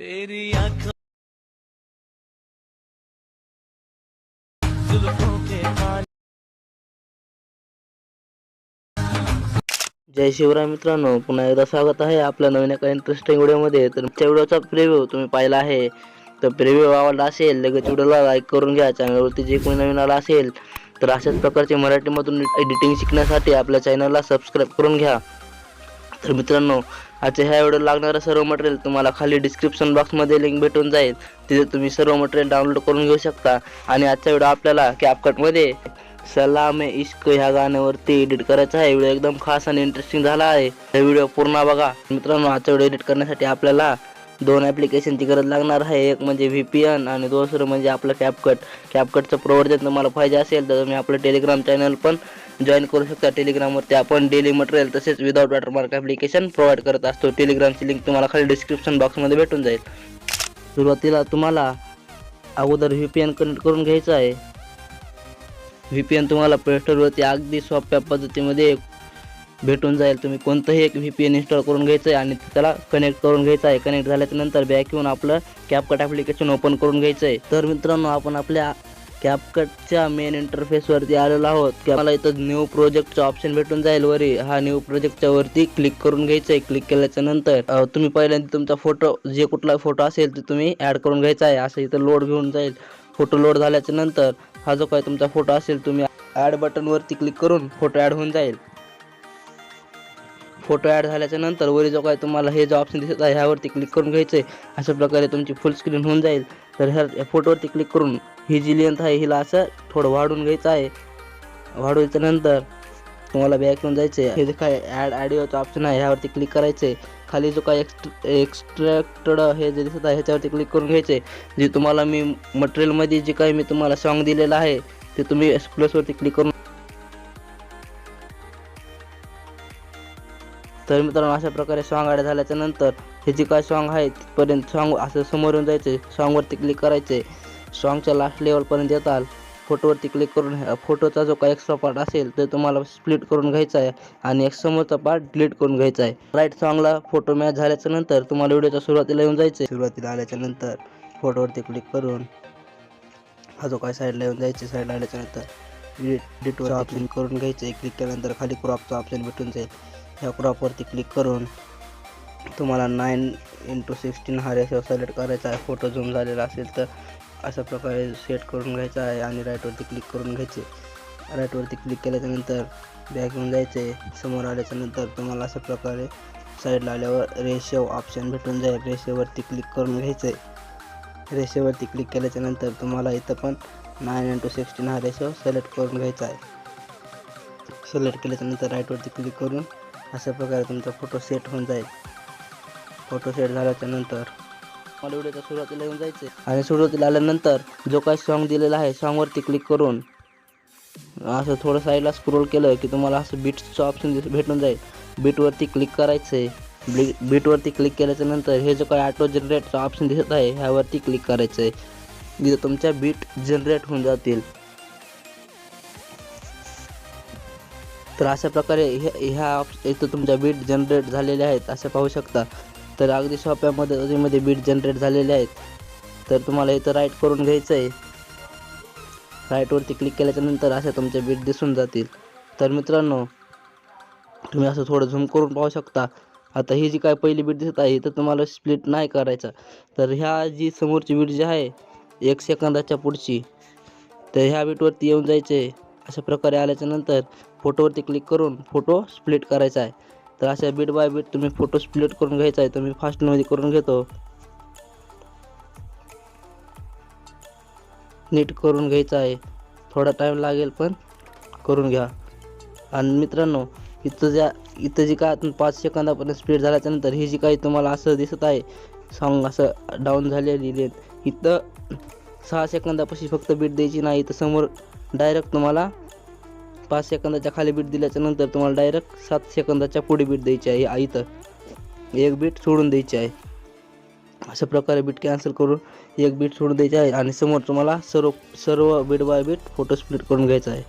तेरी आंखों जय शिवराय मित्रांनो पुन्हा एकदा स्वागत आहे आपल्या नवीन एका इंटरेस्टिंग व्हिडिओमध्ये तर आमच्या व्हिडिओचा प्रिव्ह्यू तुम्ही पाहिला आहे. तर प्रिव्ह्यू आवडला असेल लगेच व्हिडिओला लाईक करून घ्या. चॅनलवरती जे कोणी नवीन आला असेल तर अशाच प्रकारचे मराठीमधून एडिटिंग शिकण्यासाठी आपल्या चॅनलला सबस्क्राईब करून घ्या. तर मित्रांनो आजच्या ह्या व्हिडिओ लागणारं सर्व मटेरियल तुम्हाला खाली डिस्क्रिप्शन बॉक्समध्ये लिंक भेटून जाईल. तिथे तुम्ही सर्व मटेरियल डाउनलोड करून घेऊ शकता. आणि आजचा व्हिडिओ आपल्याला कॅपकटमध्ये सलाम इश्क ह्या गाण्यावरती एडिट करायचा आहे. व्हिडिओ एकदम खास आणि इंटरेस्टिंग झाला आहे. हा व्हिडिओ पूर्ण बघा. मित्रांनो आजचा व्हिडिओ एडिट करण्यासाठी आपल्याला दोन ॲप्लिकेशनची गरज लागणार आहे. एक म्हणजे व्ही पी एन आणि दुसरं म्हणजे आपलं कॅपकट कॅपकटचं प्रोवर्जन तुम्हाला पाहिजे असेल तर तुम्ही आपलं टेलिग्राम चॅनल पण जॉईन करू शकता. टेलिग्रामवरती आपण डेली मटेरियल तसेच विदाउट वॉटरमार्क ॲप्लिकेशन प्रोव्हाइड करत असतो. टेलिग्रामची लिंक तुम्हाला खाली डिस्क्रिप्शन बॉक्समध्ये भेटून जाईल. सुरुवातीला तुम्हाला अगोदर व्ही पी एन कनेक्ट करून घ्यायचं आहे. व्ही पी एन तुम्हाला प्लेस्टोरवरती अगदी सोप्या पद्धतीमध्ये भेटून जाईल. तुम्ही कोणतंही एक व्ही पी एन इन्स्टॉल करून घ्यायचं आहे आणि त्याला कनेक्ट करून घ्यायचं आहे. कनेक्ट झाल्याच्यानंतर बॅक येऊन आपलं कॅपकट ॲप्लिकेशन ओपन करून घ्यायचं आहे तर मित्रांनो आपण आपल्या कॅपकटच्या मेन इंटरफेसवरती आलेलो आहोत. की मला इथं न्यू प्रोजेक्टचं ऑप्शन भेटून जाईल वरी. हा न्यू प्रोजेक्टच्या वरती क्लिक करून घ्यायचं आहे क्लिक केल्याच्यानंतर तुम्ही पहिल्यांदा तुमचा फोटो जे कुठला फोटो असेल ते तुम्ही ॲड करून घ्यायचा आहे असं इथं लोड घेऊन जाईल. फोटो लोड झाल्याच्यानंतर हा जो काही तुमचा फोटो असेल तुम्ही ॲड बटनवरती क्लिक करून फोटो ॲड होऊन जाईल. फोटो ॲड झाल्याच्यानंतर वरी जो काय तुम्हाला हे जो ऑप्शन दिसत आहे ह्यावरती क्लिक करून घ्यायचं आहे अशा प्रकारे तुमची फुल स्क्रीन होऊन जाईल. तर ह्या फोटोवरती क्लिक करून ही जी लेंथ आहे हिला असं थोडं वाढून घ्यायचं आहे. वाढवायच्या नंतर तुम्हाला बॅक येऊन जायचं आहे हे जे काय ॲड ॲडिओचं ऑप्शन आहे ह्यावरती क्लिक करायचं आहे खाली जो काय एक्स्ट एक्स्ट्रॅक्टेड हे जे दिसत आहे ह्याच्यावरती क्लिक करून घ्यायचे जे तुम्हाला मी मटेरियलमध्ये जे काही मी तुम्हाला सॉन्ग दिलेलं आहे ते तुम्ही प्लसवरती क्लिक करून तर मित्रांनो अशा प्रकारे सॉन्ग ॲड झाल्याच्यानंतर हे जे काय सॉन्ग आहे तिथपर्यंत सॉन्ग असं समोर येऊन जायचं सॉन्गवरती क्लिक करायचे. सॉन्गच्या लास्ट लेवलपर्यंत येताल. फोटोवरती क्लिक करून फोटोचा जो काही एक्स्ट्रा पार्ट असेल ते तुम्हाला स्प्लिट करून घ्यायचा आहे आणि एक समोरचा पार्ट डिलीट करून घ्यायचा आहे. राईट सॉन्गला फोटो मॅच झाल्याच्यानंतर तुम्हाला व्हिडिओच्या सुरुवातीला येऊन जायचं सुरुवातीला आल्याच्यानंतर फोटोवरती क्लिक करून हा जो काय साईडला येऊन जायचे साईडला आल्याच्यानंतर एडिटवर ऑप्शन करून घ्यायचे क्लिक केल्यानंतर खाली क्रॉपचा ऑप्शन भेटून जाईल. ह्या क्रॉपवरती क्लिक करून तुम्हाला नाईन इंटू सिक्स्टीन हा रेशो सिलेक्ट करायचा आहे. फोटो झूम झालेला असेल तर अशा प्रकारे सेट करून घ्यायचा आहे आणि राईटवरती क्लिक करून घ्यायचे. राईटवरती क्लिक केल्याच्यानंतर बॅक घेऊन जायचे. समोर आल्याच्यानंतर तुम्हाला अशा प्रकारे साईडला आल्यावर रेशो ऑप्शन भेटून जाईल. रेशोवरती क्लिक करून घ्यायचे. रेशोवरती क्लिक केल्याच्यानंतर तुम्हाला इथं पण नाईन इंटू सिक्स्टीन हा रेशो सिलेक्ट करून घ्यायचा आहे. सिलेक्ट केल्याच्यानंतर राईटवरती क्लिक करून अशा प्रकारे तुमचा फोटो सेट होऊन जाईल. फोटो सेट झाल्याच्यानंतर मला व्हिडिओच्या सुरुवातीला येऊन जायचे आणि सुरुवातीला आल्यानंतर जो काही सॉन्ग दिलेला आहे सॉन्गवरती क्लिक करून असं थोडं साईडला स्क्रोल केलं की तुम्हाला असं बीट्सचं ऑप्शन दिस भेटून जाईल. बीटवरती क्लिक करायचं आहे बी बीटवरती क्लिक केल्याच्यानंतर हे जो काही ऑटो जनरेटचं ऑप्शन दिसत आहे ह्यावरती क्लिक करायचं आहे तुमच्या बीट जनरेट होऊन जातील. तर अशा प्रकारे ह्या ह्या ऑप- इथं तुमच्या बीट जनरेट झालेल्या आहेत असं पाहू शकता. तर अगदी सोप्या पद्धतीमध्ये बीट जनरेट झालेले आहेत. तर तुम्हाला इथं राईट करून घ्यायचं आहे राईटवरती क्लिक केल्याच्यानंतर अशा तुमच्या बीट दिसून जातील. तर मित्रांनो तुम्ही असं थोडं झूम करून पाहू शकता. आता ही जी काय पहिली बीट दिसत आहे तर तुम्हाला स्प्लिट नाही करायचा. तर ह्या जी समोरची बीट जी आहे एक सेकंदाच्या पुढची तर ह्या बीटवरती येऊन जायचे. अशा प्रकारे आल्याच्यानंतर फोटोवरती क्लिक करून फोटो स्प्लिट करायचा आहे. तर अशा बीट बाय बीट तुम्ही फोटो स्प्लिट करून घ्यायचा आहे. तर मी फास्टमध्ये करून घेतो. नीट करून घ्यायचा आहे. थोडा टाईम लागेल पण करून घ्या. आणि मित्रांनो इथं ज्या इथं जी काय पाच सेकंदापर्यंत स्पीड झाल्याच्यानंतर ही जी काही तुम्हाला असं दिसत आहे सॉन्ग असं डाऊन झालेली लेन इथं सहा सेकंदापाशी फक्त बीट द्यायची नाही. इथं समोर डायरेक्ट तुम्हाला पाच सेकंदाच्या खाली बीट दिल्याच्या नंतर तुम्हाला डायरेक्ट सात सेकंदाच्या पुढे बीट द्यायची आहे. आई इथं एक बीट सोडून द्यायची आहे. अशा प्रकारे बीट कॅन्सल करून एक बीट सोडून द्यायची आहे आणि समोर तुम्हाला सर्व सर्व beat by beat photo split करून घ्यायचा आहे.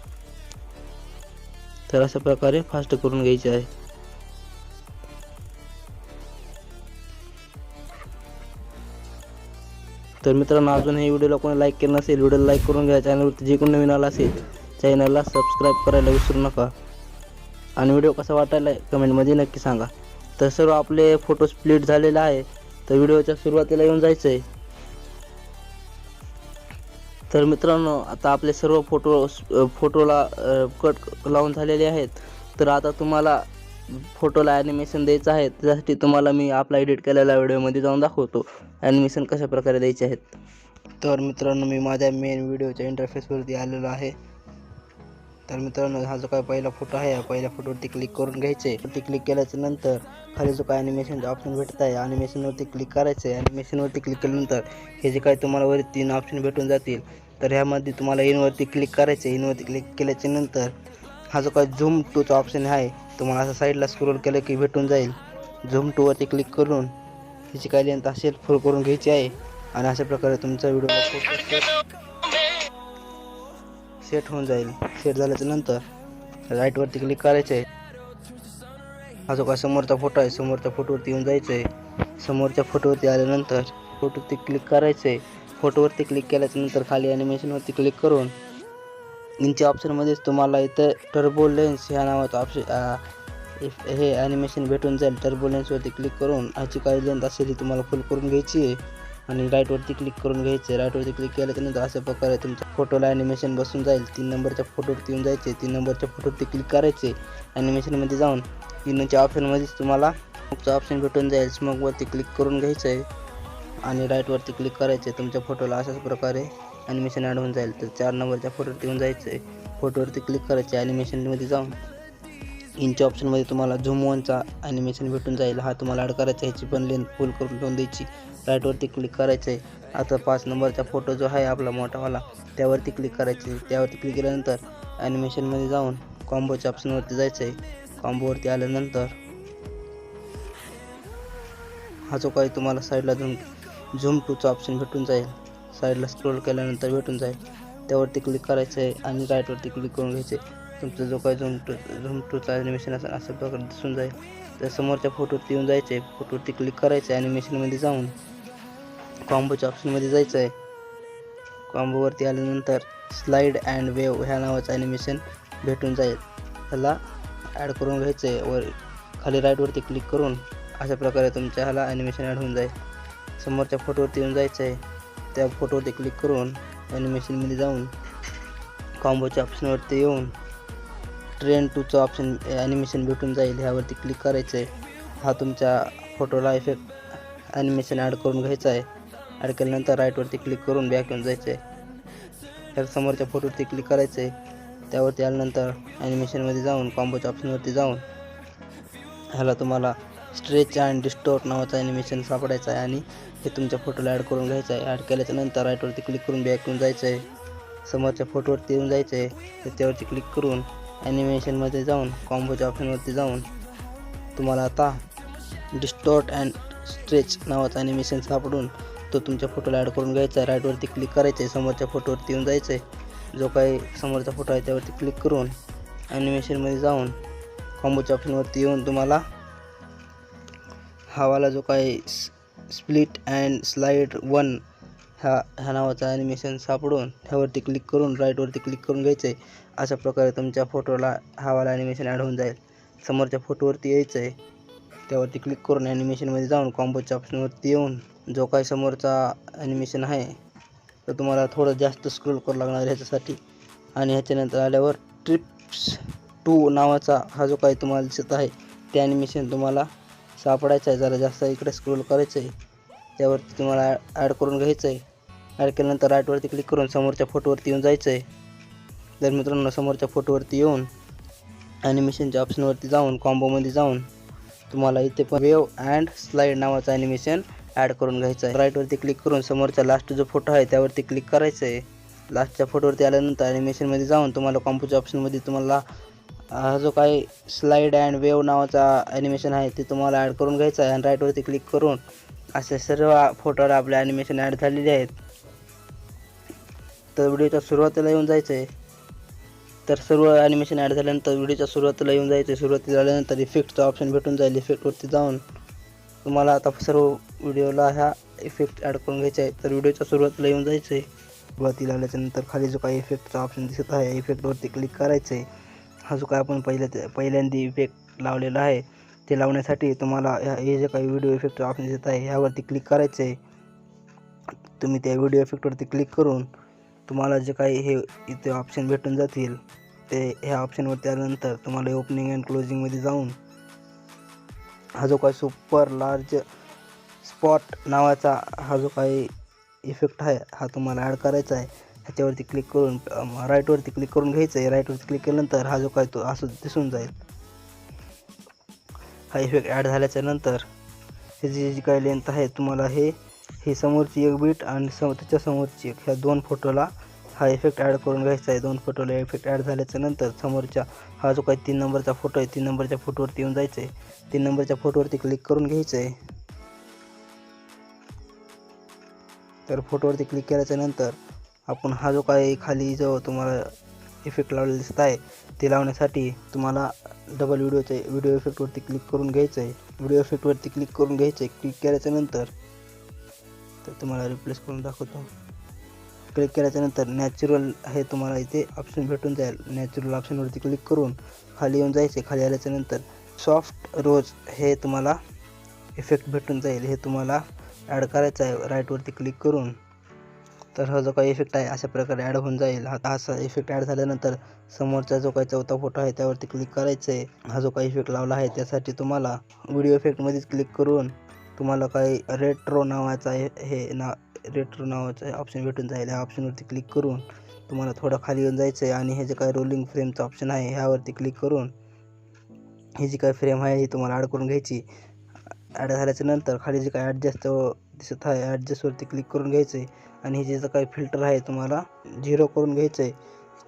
तर अशा प्रकारे फास्ट करून घ्यायचे आहे. तर मित्रांनो अजून हे व्हिडिओला कोणी लाईक केलं नसेल व्हिडिओला लाईक करून घ्या. चॅनलवरती जे कोणी नवीन आला असेल चॅनलला सबस्क्राईब करायला विसरू नका. आणि व्हिडिओ कसा वाटायला कमेंटमध्ये नक्की सांगा. तर सर्व आपले फोटो स्प्लिट झालेले आहे तर व्हिडिओच्या सुरुवातीला येऊन जायचं आहे तर मित्रांनो आता आपले सर्व फोटो फोटोला कट लावून झालेले आहेत. तर आता तुम्हाला फोटोला ॲनिमेशन द्यायचं आहे त्यासाठी तुम्हाला मी आपला एडिट केलेल्या व्हिडिओमध्ये जाऊन दाखवतो. ॲनिमेशन कशा प्रकारे द्यायचे आहेत. तर मित्रांनो मी माझ्या मेन व्हिडिओच्या इंटरफेसवरती आलेलो आहे. तर मित्रांनो हा जो काय पहिला फोटो आहे या पहिल्या फोटोवरती क्लिक करून घ्यायचे क्लिक केल्याच्यानंतर खाली जो काय ॲनिमेशनचा ऑप्शन भेटत आहे ॲनिमेशनवरती क्लिक करायचं आहे ॲनिमेशनवरती क्लिक केल्यानंतर हे जे काय तुम्हाला वरती तीन ऑप्शन भेटून जातील. तर ह्यामध्ये तुम्हाला इनवरती क्लिक करायचं आहे इनवरती क्लिक केल्याच्यानंतर हा जो काय झूम टूचा ऑप्शन आहे तुम्हाला असं साईडला स्क्रोल केलं की भेटून जाईल. झूम टूवरती क्लिक करून ह्याची काय लेंथ असेल फुल करून घ्यायची आहे. आणि अशा प्रकारे तुमचा व्हिडिओ सेट होऊन जाईल. सेट झाल्याच्यानंतर राईटवरती क्लिक करायचं. आहे हा जो काय समोरचा फोटो आहे समोरच्या फोटोवरती येऊन जायचं आहे समोरच्या फोटोवरती आल्यानंतर फोटोवरती क्लिक करायचं आहे फोटोवरती क्लिक केल्याच्यानंतर खाली ॲनिमेशनवरती क्लिक करून इंच्या ऑप्शनमध्येच तुम्हाला इथं टर्बो लेन्स ह्या नावाचं ऑप्शन हे ॲनिमेशन भेटून जाईल. टर्बो लेन्सवरती क्लिक करून ह्याची काही लेंथ असेल ती तुम्हाला फुल करून घ्यायची आहे. आणि राईटवरती क्लिक करून घ्यायचे. राईटवरती क्लिक केलं तर अशा प्रकारे तुमच्या फोटोला ॲनिमेशन बसून जाईल. तीन नंबरच्या फोटोवरती येऊन जायचे. तीन नंबरच्या फोटोवरती क्लिक करायचे. ॲनिमेशनमध्ये जाऊन तीनच्या ऑप्शनमध्येच तुम्हाला स्मोकचा ऑप्शन भेटून जाईल. स्मोकवरती क्लिक करून घ्यायचं आहे आणि राईटवरती क्लिक करायचं आहे तुमच्या फोटोला अशाच प्रकारे ॲनिमेशन ॲड होऊन जाईल. तर चार नंबरच्या फोटोवरती येऊन जायचं आहे फोटोवरती क्लिक करायचे. ॲनिमेशनमध्ये जाऊन इनच्या ऑप्शनमध्ये तुम्हाला झूम वनचा ॲनिमेशन भेटून जाईल. हा तुम्हाला ॲड करायचा. ह्याची पण लेन फुल करून ठेवून द्यायची. राईटवरती क्लिक करायचं आहे आता पाच नंबरचा फोटो जो आहे आपला मोठावाला त्यावरती क्लिक करायचे त्यावरती क्लिक केल्यानंतर ॲनिमेशनमध्ये जाऊन कॉम्बोच्या ऑप्शनवरती जायचं आहे कॉम्बोवरती आल्यानंतर हा जो काही तुम्हाला साईडला झूम झूम टूचा ऑप्शन भेटून जाईल. साईडला स्क्रोल केल्यानंतर भेटून जाईल. त्यावरती क्लिक करायचं आहे आणि राईटवरती क्लिक करून घ्यायचं आहे तुमचं जो काही झूम टू झूम टूचा ॲनिमेशन असेल अशा प्रकारे दिसून जाईल. तर समोरच्या फोटोवरती येऊन जायचं आहे फोटोवरती क्लिक करायचं आहे ॲनिमेशनमध्ये जाऊन. कॉम्बोच्या ऑप्शनमध्ये जायचं आहे कॉम्बोवरती आल्यानंतर स्लाईड अँड वेव ह्या नावाचं ॲनिमेशन भेटून जाईल. ह्याला ॲड करून घ्यायचं आहे वर खाली राईटवरती क्लिक करून अशा प्रकारे तुमच्या ह्याला ॲनिमेशन ॲड होऊन जाईल. समोरच्या फोटोवरती येऊन जायचं आहे त्या फोटोवरती क्लिक करून ॲनिमेशनमध्ये जाऊन कॉम्बोच्या ऑप्शनवरती येऊन ट्रेन टूचं ऑप्शन ॲनिमेशन भेटून जाईल. ह्यावरती क्लिक करायचं आहे हा तुमच्या फोटोला इफेक्ट ॲनिमेशन ॲड करून घ्यायचा आहे. ॲड केल्यानंतर राईटवरती क्लिक करून बॅक येऊन जायचं आहे तर समोरच्या फोटोवरती क्लिक करायचं आहे त्यावरती आल्यानंतर ॲनिमेशनमध्ये जाऊन कॉम्बोच्या ऑप्शनवरती जाऊन ह्याला तुम्हाला स्ट्रेच अँड डिस्टोर्ट नावाचं ॲनिमेशन सापडायचं आहे आणि हे तुमच्या फोटोला ॲड करून घ्यायचं आहे. ॲड केल्याच्यानंतर राईटवरती क्लिक करून बॅक येऊन जायचं आहे समोरच्या फोटोवरती येऊन जायचं आहे तर त्यावरती क्लिक करून ॲनिमेशनमध्ये जाऊन कॉम्बोच्या ऑप्शनवरती जाऊन तुम्हाला आता डिस्टॉर्ट अँड स्ट्रेच नावाचं ॲनिमेशन सापडून तो तुमच्या फोटोला ॲड करून घ्यायचा राईटवरती क्लिक करायचं आहे समोरच्या फोटोवरती येऊन जायचं आहे जो काही समोरचा फोटो आहे त्यावरती क्लिक करून ॲनिमेशनमध्ये जाऊन कॉम्बोच्या ऑप्शनवरती येऊन तुम्हाला हावाला जो काही स्प्लिट अँड स्लाईड वन ह्या ह्या नावाचा ॲनिमेशन सापडून ह्यावरती क्लिक करून राईटवरती क्लिक करून घ्यायचं आहे अशा प्रकारे तुमच्या फोटोला हवाला ॲनिमेशन ॲड होऊन जाईल. समोरच्या फोटोवरती यायचं आहे त्यावरती क्लिक करून ॲनिमेशनमध्ये जाऊन कॉम्बोच्या ऑप्शनवरती येऊन जो काही समोरचा ॲनिमेशन आहे तर तुम्हाला थोडं जास्त स्क्रोल करावं लागणार ह्याच्यासाठी. आणि ह्याच्यानंतर आल्यावर ट्रिप्स टू नावाचा हा जो काही तुम्हाला दिसत आहे ते ॲनिमेशन तुम्हाला सापडायचं आहे. जरा जास्त इकडे स्क्रोल करायचं आहे त्यावरती तुम्हाला ॲड करून घ्यायचं आहे ॲड केल्यानंतर राईटवरती क्लिक करून समोरच्या फोटोवरती येऊन जायचं आहे तर मित्रांनो समोरच्या फोटोवरती येऊन ॲनिमेशनच्या ऑप्शनवरती जाऊन कॉम्बोमध्ये जाऊन तुम्हाला इथे पण वेव अँड स्लाईड नावाचं ॲनिमेशन ॲड करून घ्यायचं आहे. राईटवरती क्लिक करून समोरचा लास्ट जो फोटो आहे त्यावरती क्लिक करायचं आहे. लास्टच्या फोटोवरती आल्यानंतर ॲनिमेशनमध्ये जाऊन तुम्हाला कॉम्पोच्या ऑप्शनमध्ये तुम्हाला हा जो काही स्लाईड अँड वेव नावाचा ॲनिमेशन आहे ते तुम्हाला ॲड करून घ्यायचं आहे. आणि राईटवरती क्लिक करून असे सर्व फोटोवर आपले ॲनिमेशन ॲड झालेले आहेत. तर व्हिडिओच्या सुरुवातीला येऊन जायचं आहे तर सर्व ॲनिमेशन ॲड झाल्यानंतर व्हिडिओच्या सुरुवातीला येऊन जायचं. आहे सुरुवातीला आल्यानंतर इफेक्टचा ऑप्शन भेटून जाईल. इफेक्टवरती जाऊन तुम्हाला आता सर्व व्हिडिओला ह्या इफेक्ट ॲड करून घ्यायचा आहे तर व्हिडिओच्या सुरुवातीला येऊन जायचं आहे सुरुवातीला आल्याच्यानंतर खाली जो काही इफेक्टचा ऑप्शन दिसत आहे इफेक्टवरती क्लिक करायचं आहे हा जो काय आपण पहिल्या पहिल्यांदा इफेक्ट लावलेला आहे ते लावण्यासाठी तुम्हाला हे जे काही व्हिडिओ इफेक्टचा ऑप्शन दिसत आहे ह्यावरती क्लिक करायचं आहे तुम्ही त्या व्हिडिओ इफेक्टवरती क्लिक करून तुम्हाला जे काही हे इथे ऑप्शन भेटून जातील ते ह्या ऑप्शनवरती आल्यानंतर तुम्हाला ओपनिंग अँड क्लोजिंगमध्ये जाऊन हा जो काही सुपर लार्ज स्पॉट नावाचा हा जो काही इफेक्ट आहे हा तुम्हाला ॲड करायचा आहे. ह्याच्यावरती क्लिक करून राईटवरती क्लिक करून घ्यायचं आहे. राईटवरती क्लिक केल्यानंतर हा जो काय तो असं दिसून जाईल. हा इफेक्ट ॲड झाल्याच्यानंतर ह्याची जी काही लेंथ आहे तुम्हाला हे ही समोरची एक बीट आणि सम त्याच्या समोरची एक. ह्या दोन फोटोला हा इफेक्ट ॲड करून घ्यायचा आहे. दोन फोटोला इफेक्ट ॲड झाल्याच्यानंतर समोरच्या हा जो काही तीन नंबरचा फोटो आहे तीन नंबरच्या फोटोवरती येऊन जायचं आहे तीन नंबरच्या फोटोवरती क्लिक करून घ्यायचं आहे तर फोटोवरती क्लिक केल्याच्यानंतर आपण हा जो काही खाली जो तुम्हाला इफेक्ट लावलेला दिसत आहे ते लावण्यासाठी तुम्हाला डबल व्हिडिओचे व्हिडिओ इफेक्टवरती क्लिक करून घ्यायचं आहे व्हिडिओ इफेक्टवरती क्लिक करून घ्यायचं आहे क्लिक केल्याच्यानंतर तर तुम्हाला रिप्लेस करून दाखवतो. क्लिक केल्याच्यानंतर नॅचरल हे तुम्हाला इथे ऑप्शन भेटून जाईल. नॅचरल ऑप्शनवरती क्लिक करून खाली येऊन जायचे. खाली आल्याच्यानंतर सॉफ्ट रोज हे तुम्हाला इफेक्ट भेटून जाईल. हे तुम्हाला ॲड करायचं आहे. राईटवरती क्लिक करून. तर हा जो काही इफेक्ट आहे अशा प्रकारे ॲड होऊन जाईल. हा असा इफेक्ट ॲड झाल्यानंतर समोरचा जो काही चौथा फोटो आहे त्यावरती क्लिक करायचं आहे हा जो काही इफेक्ट लावला आहे त्यासाठी तुम्हाला व्हिडिओ इफेक्टमध्येच क्लिक करून तुम्हाला काही रेट्रो नावाचा हे हे ना रेट्रो नावाचं ऑप्शन भेटून जाईल. ह्या ऑप्शनवरती क्लिक करून तुम्हाला थोडं खाली येऊन जायचं आहे आणि हे जे काही रोलिंग फ्रेमचं ऑप्शन आहे ह्यावरती क्लिक करून ही जी काही फ्रेम आहे ही तुम्हाला ॲड करून घ्यायची. ॲड झाल्याच्यानंतर खाली जे काही ॲडजस्ट दिसत आहे ॲडजस्टवरती क्लिक करून घ्यायचं आहे आणि हे जे काही फिल्टर आहे तुम्हाला झिरो करून घ्यायचं आहे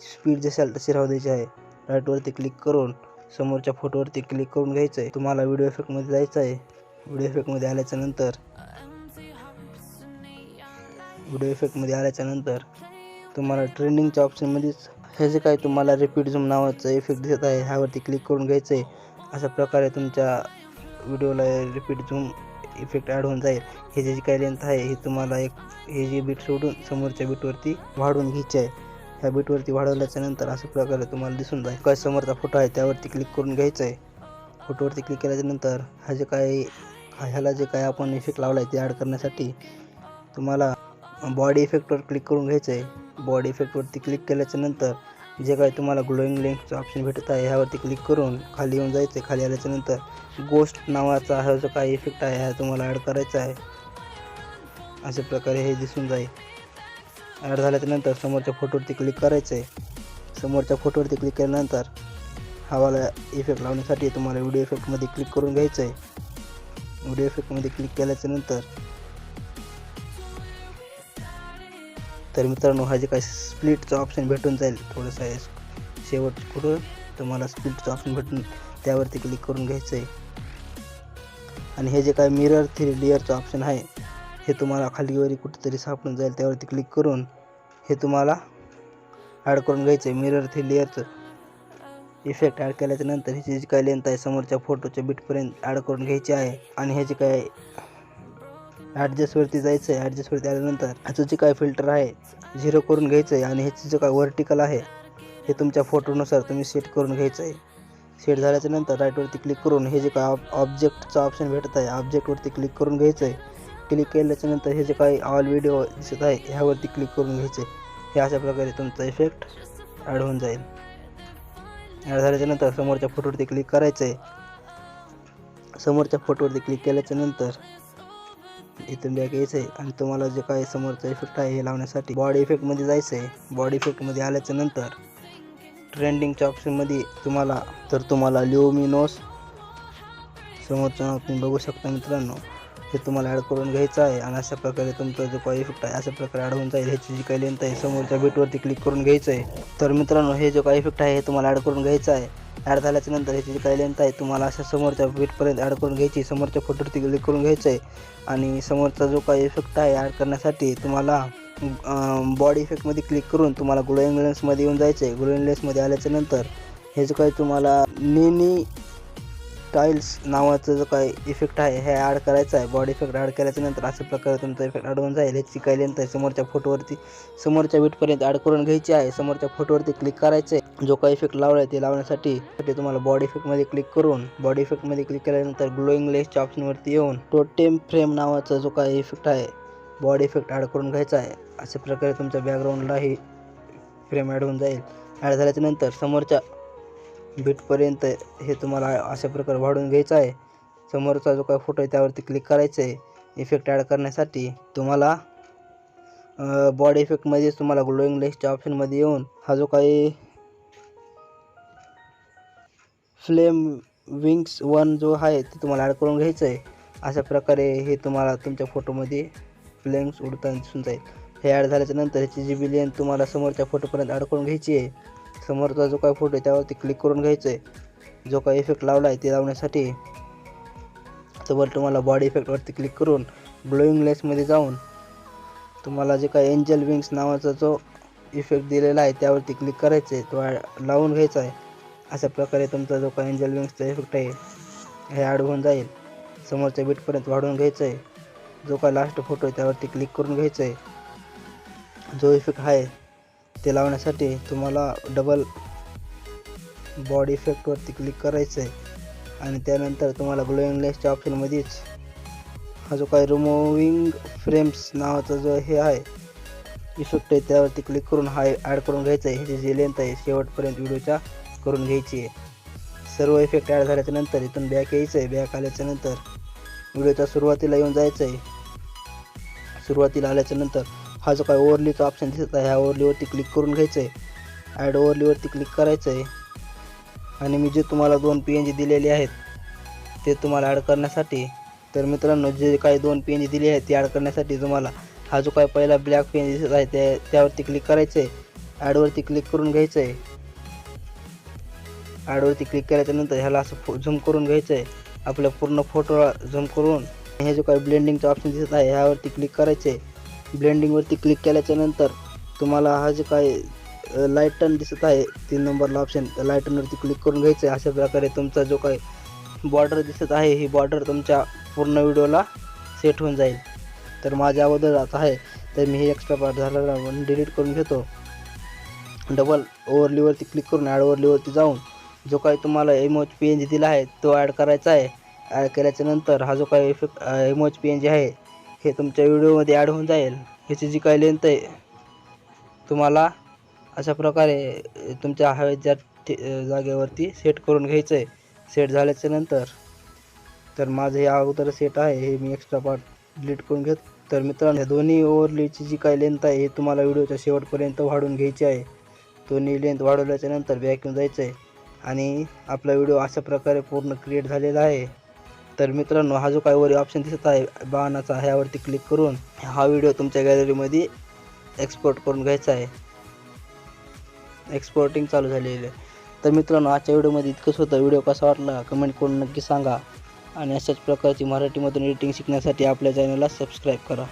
स्पीड जशाल तशी राहू द्यायची आहे राईटवरती क्लिक करून समोरच्या फोटोवरती क्लिक करून घ्यायचं आहे तुम्हाला व्हिडिओ इफेक्टमध्ये जायचं आहे व्हिडिओ इफेक्टमध्ये आल्याच्यानंतर व्हिडिओ इफेक्टमध्ये आल्याच्यानंतर तुम्हाला ट्रेंडिंगच्या ऑप्शनमध्येच हे जे काय तुम्हाला रिपीट झूम नावाचं इफेक्ट दिसत आहे ह्यावरती क्लिक करून घ्यायचं आहे अशा प्रकारे तुमच्या व्हिडिओला रिपीट झूम इफेक्ट ॲड होऊन जाईल. हे जे जी काही लेंथ आहे हे तुम्हाला एक हे जी बीट सोडून समोरच्या बीटवरती वाढवून घ्यायची आहे. ह्या बीटवरती वाढवल्याच्या नंतर अशा प्रकारे तुम्हाला दिसून जाईल. काय समोरचा फोटो आहे त्यावरती क्लिक करून घ्यायचं आहे फोटोवरती क्लिक केल्याच्यानंतर हा जे काही ह्याला जे काही आपण इफेक्ट लावला आहे ते ॲड करण्यासाठी तुम्हाला बॉडी इफेक्टवर क्लिक करून घ्यायचं आहे बॉडी इफेक्टवरती क्लिक केल्याच्यानंतर जे काही तुम्हाला ग्लोईंग लिंकचं ऑप्शन भेटत आहे ह्यावरती क्लिक करून खाली येऊन जायचं आहे खाली आल्याच्यानंतर गोस्ट नावाचा हा जो काही इफेक्ट आहे हा तुम्हाला ॲड करायचा आहे. अशा प्रकारे हे दिसून जाईल. ॲड झाल्याच्यानंतर समोरच्या फोटोवरती क्लिक करायचं आहे समोरच्या फोटोवरती क्लिक केल्यानंतर हवाला इफेक्ट लावण्यासाठी तुम्हाला व्हिडिओ इफेक्टमध्ये क्लिक करून घ्यायचं आहे व्हिडिओ इफेक्टमध्ये क्लिक केल्याच्यानंतर तर मित्रांनो हा जे काय स्प्लिटचा ऑप्शन भेटून जाईल थोडंसं आहे शेवट कुठं तुम्हाला स्प्लिटचं ऑप्शन भेटून त्यावरती क्लिक करून घ्यायचं आहे आणि हे जे काय मिरर थ्री लेअरचं ऑप्शन आहे हे तुम्हाला खालीवरी कुठेतरी सापडून जाईल त्यावरती क्लिक करून हे तुम्हाला ॲड करून घ्यायचं आहे मिरर थ्री लेअरचं इफेक्ट ॲड केल्याच्यानंतर ह्याची जी काही लेंथ आहे समोरच्या फोटोच्या बीटपर्यंत ॲड करून घ्यायची आहे. आणि ह्याची काय ॲडजस्टवरती जायचं आहे ॲडजस्टवरती आल्यानंतर ह्याचं जे काय फिल्टर आहे झिरो करून घ्यायचं आहे आणि ह्याचं जे काय व्हर्टिकल आहे हे तुमच्या फोटोनुसार तुम्ही सेट करून घ्यायचं आहे सेट झाल्याच्यानंतर राईटवरती क्लिक करून हे जे काय ऑब ऑब्जेक्टचं ऑप्शन भेटत आहे ऑब्जेक्टवरती क्लिक करून घ्यायचं आहे क्लिक केल्याच्यानंतर हे जे काही ऑल व्हिडिओ दिसत आहे ह्यावरती क्लिक करून घ्यायचं आहे हे अशा प्रकारे तुमचा इफेक्ट ॲड होऊन जाईल. ॲड झाल्याच्यानंतर समोरच्या फोटोवरती क्लिक करायचं आहे समोरच्या फोटोवरती क्लिक केल्याच्यानंतर इथून बॅक यायचं आहे आणि तुम्हाला जे काय समोरचा इफेक्ट आहे हे लावण्यासाठी बॉडी इफेक्टमध्ये जायचं आहे बॉडी इफेक्टमध्ये आल्याच्यानंतर ट्रेंडिंगच्या ऑप्शनमध्ये तुम्हाला तर तुम्हाला लिओमिनोस समोरचं नाव तुम्ही बघू शकता मित्रांनो. हे तुम्हाला ॲड करून घ्यायचं आहे आणि अशा प्रकारे तुमचा जो काही इफेक्ट आहे अशा प्रकारे ॲड होऊन जाईल. ह्याची जी काही लेंथ आहे समोरच्या बीटवरती क्लिक करून घ्यायचं आहे. तर मित्रांनो हे जो काही इफेक्ट आहे हे तुम्हाला ॲड करून घ्यायचं आहे. ॲड झाल्याच्यानंतर ह्याची जी काही लेंथ आहे तुम्हाला अशा समोरच्या बीटपर्यंत ॲड करून घ्यायची समोरच्या फोटोवरती क्लिक करून घ्यायचं आहे. आणि समोरचा जो काही इफेक्ट आहे ॲड करण्यासाठी तुम्हाला बॉडी इफेक्टमध्ये क्लिक करून तुम्हाला ग्लोईंग लेन्समध्ये येऊन जायचं आहे. ग्लोईंग लेन्समध्ये आल्याच्यानंतर हे जो काही तुम्हाला नेनी स्टाईल्स नावाचं जो काही इफेक्ट आहे हे ॲड करायचं आहे. बॉडी इफेक्ट ॲड केल्याच्यानंतर अशा प्रकारे तुमचा इफेक्ट अडवून जाईल. हे काही लेंथ आहे. समोरच्या फोटोवरती समोरच्या बीटपर्यंत ॲड करून घ्यायची आहे. समोरच्या फोटोवरती क्लिक करायचं आहे जो काही इफेक्ट लावला आहे ते लावण्यासाठी ते तुम्हाला बॉडी इफेक्टमध्ये क्लिक करून बॉडी इफेक्टमध्ये क्लिक केल्यानंतर ग्लोईंग लेसच्या ऑप्शनवरती येऊन टोटेम फ्रेम नावाचा जो काही इफेक्ट आहे बॉडी इफेक्ट ॲड करून घ्यायचा आहे. अशा प्रकारे तुमच्या बॅकग्राऊंडलाही फ्रेम ॲड होऊन जाईल. ॲड झाल्याच्यानंतर समोरच्या बीटपर्यंत हे तुम्हाला अशा प्रकारे वाढवून घ्यायचं आहे. समोरचा जो काय फोटो आहे त्यावरती क्लिक करायचं आहे इफेक्ट ॲड करण्यासाठी तुम्हाला बॉडी इफेक्टमध्येच तुम्हाला ग्लोईंग लेसच्या ऑप्शनमध्ये येऊन हा जो काही फ्लेम विंग्स वन जो आहे ते तुम्हाला ॲड करून घ्यायचं आहे. अशा प्रकारे हे तुम्हाला तुमच्या फोटोमध्ये फ्लेम्स उडताना दिसून जाईल. हे ॲड झाल्याच्यानंतर ह्याची जी बिलियन तुम्हाला समोरच्या फोटोपर्यंत ॲड करून घ्यायची आहे. समोरचा जो काही फोटो आहे त्यावरती क्लिक करून घ्यायचं आहे जो काही इफेक्ट लावला आहे ते लावण्यासाठी. समोर तुम्हाला बॉडी इफेक्टवरती क्लिक करून ग्लोईंग लेसमध्ये जाऊन तुम्हाला जे काही एंजल विंग्स नावाचा जो इफेक्ट दिलेला आहे त्यावरती क्लिक करायचं आहे तो लावून घ्यायचा आहे. अशा प्रकारे तुमचा जो काही एंजल विंग्सचा इफेक्ट आहे हे ॲड होऊन जाईल. समोरच्या बीटपर्यंत वाढवून घ्यायचं आहे जो काही लास्ट फोटो आहे त्यावरती क्लिक करून घ्यायचं आहे जो इफेक्ट आहे ते लावण्यासाठी तुम्हाला डबल बॉडी इफेक्टवरती क्लिक करायचं आहे. आणि त्यानंतर तुम्हाला ग्लोईंग लेसच्या ऑप्शनमध्येच हा जो काही रिमूविंग फ्रेम्स नावाचा जो हे आहे इफेक्ट आहे त्यावरती क्लिक करून हा ॲड करून घ्यायचं आहे. ह्याची जी लेंथ आहे शेवटपर्यंत व्हिडिओच्या करून घ्यायची आहे. सर्व इफेक्ट ॲड झाल्याच्यानंतर इथून बॅक यायचं आहे. बॅक आल्याच्यानंतर व्हिडिओच्या सुरुवातीला येऊन जायचं आहे. सुरुवातीला आल्याच्यानंतर हा जो काय ओव्हरलीचा ऑप्शन दिसत आहे ह्या ओव्हरलीवरती क्लिक करून घ्यायचं आहे ॲड ओव्हरलीवरती क्लिक करायचं आहे आणि मी जे तुम्हाला दोन पी एन जी दिलेले आहेत ते तुम्हाला ॲड करण्यासाठी तर मित्रांनो जे काही दोन पी एन जी दिली आहेत ते ॲड करण्यासाठी तुम्हाला हा जो काय पहिला ब्लॅक पेन दिसत आहे त्या त्यावरती क्लिक करायचं आहे ॲडवरती क्लिक करून घ्यायचं आहे ॲडवरती क्लिक केल्याच्यानंतर ह्याला असं झूम करून घ्यायचं आहे आपल्या पूर्ण फोटोला झूम करून हे जो काही ब्लेंडिंगचा ऑप्शन दिसत आहे ह्यावरती क्लिक करायचं आहे ब्लेंडिंगवरती क्लिक केल्याच्यानंतर तुम्हाला हा जो काही टन दिसत आहे तीन नंबरला ऑप्शन त्या लाईटनवरती क्लिक करून घ्यायचं आहे अशा प्रकारे तुमचा जो काही बॉर्डर दिसत आहे ही बॉर्डर तुमच्या पूर्ण व्हिडिओला सेट होऊन जाईल. तर माझ्या अगोदर आता आहे तर मी हे एक्स्ट्रा पार्ट झालेला डिलीट करून घेतो. डबल ओव्हरलीवरती क्लिक करून ॲड ओव्हरलीवरती जाऊन जो काही तुम्हाला इमोज पी एन जी दिला आहे तो ॲड करायचा आहे. ॲड केल्याच्यानंतर हा जो काही effect emoji P N G आहे हे तुमच्या व्हिडिओमध्ये ॲड होऊन जाईल. ह्याची जी काही लेंथ आहे तुम्हाला अशा प्रकारे तुमच्या हवेच्या ठि- जागेवरती सेट करून घ्यायचं आहे सेट झाल्याच्यानंतर तर माझं हे अगोदर सेट आहे हे मी एक्स्ट्रा पार्ट डिलीट करून घेत तर मित्रांनो ह्या दोन्ही ओव्हरलेची जी काही लेंथ आहे हे तुम्हाला व्हिडिओच्या शेवटपर्यंत वाढवून घ्यायची आहे. दोन्ही लेंथ वाढवल्याच्या नंतर बॅक येऊन जायचं आहे आणि आपला व्हिडिओ अशा प्रकारे पूर्ण क्रिएट झालेला आहे. तर मित्रांनो हा जो काही वर ऑप्शन दिसत आहे बाणाचा ह्यावरती क्लिक करून हा व्हिडिओ तुमच्या गॅलरीमध्ये एक्सपोर्ट करून घ्यायचा आहे. एक्सपोर्टिंग चालू झालेली आहे. तर मित्रांनो आजच्या व्हिडिओमध्ये इतकंच होतं. व्हिडिओ कसा वाटला? कमेंट करून नक्की सांगा. आणि अशाच प्रकारची मराठीमधून एडिटिंग शिकण्यासाठी आपल्या चॅनलला सबस्क्राईब करा.